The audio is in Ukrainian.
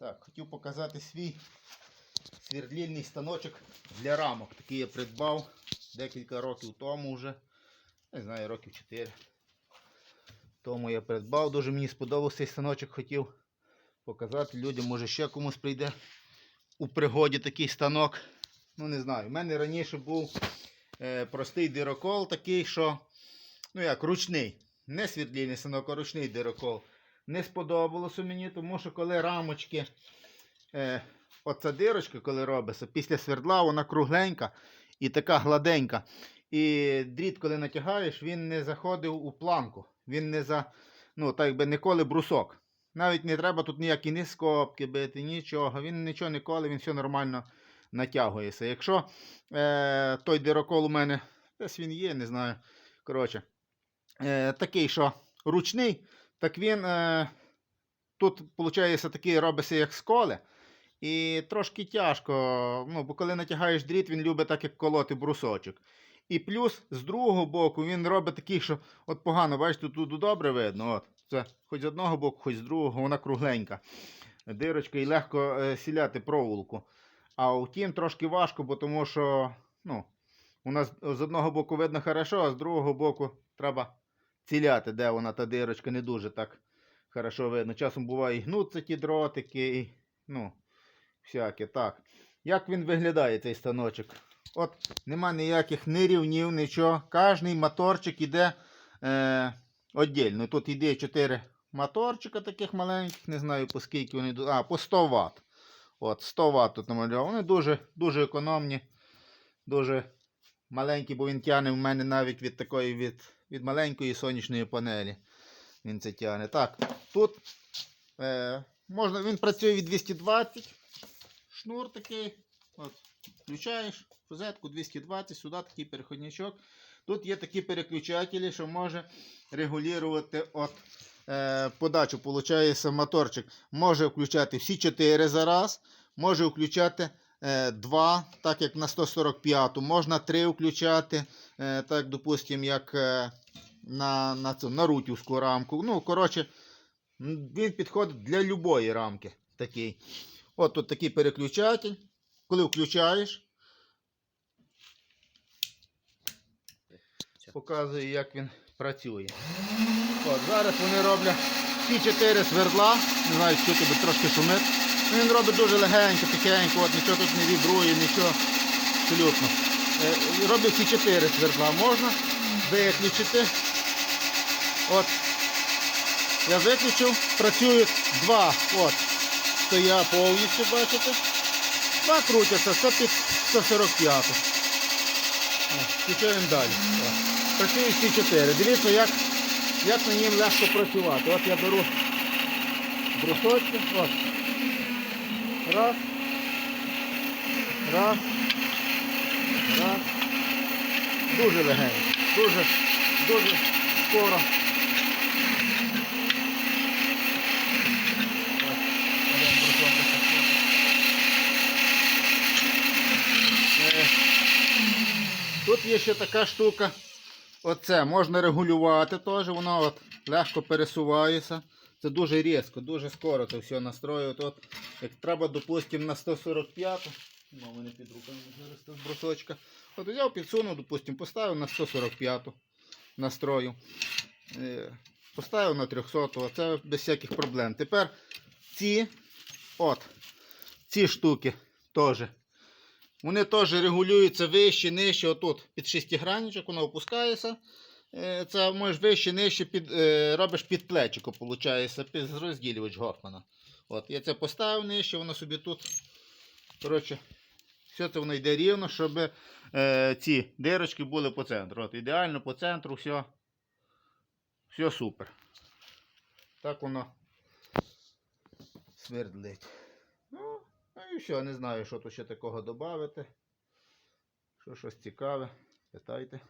Так, хотів показати свій свердлільний станочок для рамок. Такий я придбав декілька років тому вже. Не знаю, років 4. Тому я придбав. Дуже мені сподобався цей станочок. Хотів показати людям, може ще комусь прийде у пригоді такий станок. Ну не знаю. У мене раніше був е, простий дирокол, такий, що ну як, ручний. Не свердлільний станок, а ручний дирокол. Не сподобалося мені, тому що коли рамочки, е, оця дирочка, коли робиться, після свердла вона кругленька і така гладенька. І дріт, коли натягаєш, він не заходив у планку. Він не за, ну, так якби ніколи брусок. Навіть не треба тут ніякі ні скобки бити, нічого. Він нічого не коли, він все нормально натягується. Якщо е, той дирокол у мене, десь він є, не знаю. Коротше, е, такий, що ручний, так він е, тут, виходить, такий робиться як сколи. І трошки тяжко, ну, бо коли натягаєш дріт, він любить так, як колоти брусочок. І плюс з другого боку він робить такий, що от погано, бачите, тут добре видно. От, це хоч з одного боку, хоч з другого, вона кругленька. Дирочка і легко е, сіляти проволоку. А втім трошки важко, бо тому що ну, у нас з одного боку видно хорошо, а з другого боку треба ціляти, де вона та дирочка не дуже так хорошо видно. Часом буває і гнуться ті дротики, і, ну, всяке. Так. Як він виглядає, цей станочок? От нема ніяких ні рівнів, нічого. Кожний моторчик іде е, віддільно. Тут йде 4 моторчика таких маленьких, не знаю по скільки вони. А, по 100 Вт. От, 100 Вт тут намальовано. Вони дуже, дуже економні, дуже маленькі, бо він тягне в мене навіть від такої від, від маленької сонячної панелі. Він це тягне. Так, тут е, можна, він працює від 220. Шнур такий. От, включаєш розетку 220, сюди такий переходничок. Тут є такі переключателі, що може регулювати от, е, подачу. Получається моторчик. Може включати всі 4 за раз, може включати 2, так як на 145, можна 3 включати, е, так, допустимо, як е, на, на, цю, на рутівську рамку. Ну, коротше, він підходить для любої рамки. такий. От тут такий переключатель. Коли включаєш, показую, як він працює. От, зараз вони роблять ці чотири свердла. Не знаю, що тобі трошки шумить. Ну, Він робить дуже легенько, тихенько, от нічого тут не вібрує, нічого абсолютно. Е, Роблять ці чотири свердла. Можна виключити. От. Я виключив, працюють два. От. Стоя повністю, бачите. Два крутяться, 105, 145. О, Включаємо далі. Працюють всі чотири. Дивіться, як, як на ним легко працювати. От я беру брусочки. От. Раз. Раз. Раз. Дуже легенько. Дуже, дуже скоро. Е, Тут є ще така штука. Оце можна регулювати теж, воно от легко пересувається. Це дуже різко, дуже скоро це все настроюють. От, як треба, допустимо, на 145. Ну, мене під руками зараз тут брусочка. От взяв, підсунув, допустимо, поставив на 145 настрою. Е, Поставив на 300, це без всяких проблем. Тепер ці, от, ці штуки теж. Вони теж регулюються вище, нижче. Отут під шестигранничок воно опускається. Е, Це можеш вище, нижче під, е, робиш під плечико, виходить, розділювач Гофмана. От, я це поставив нижче, воно собі тут. Коротше, все це воно йде рівно, щоб е, ці дирочки були по центру. От, ідеально по центру, все, все супер. Так воно свердлить. Ну, ну і все, не знаю, що тут ще такого додати. Що щось цікаве, питайте.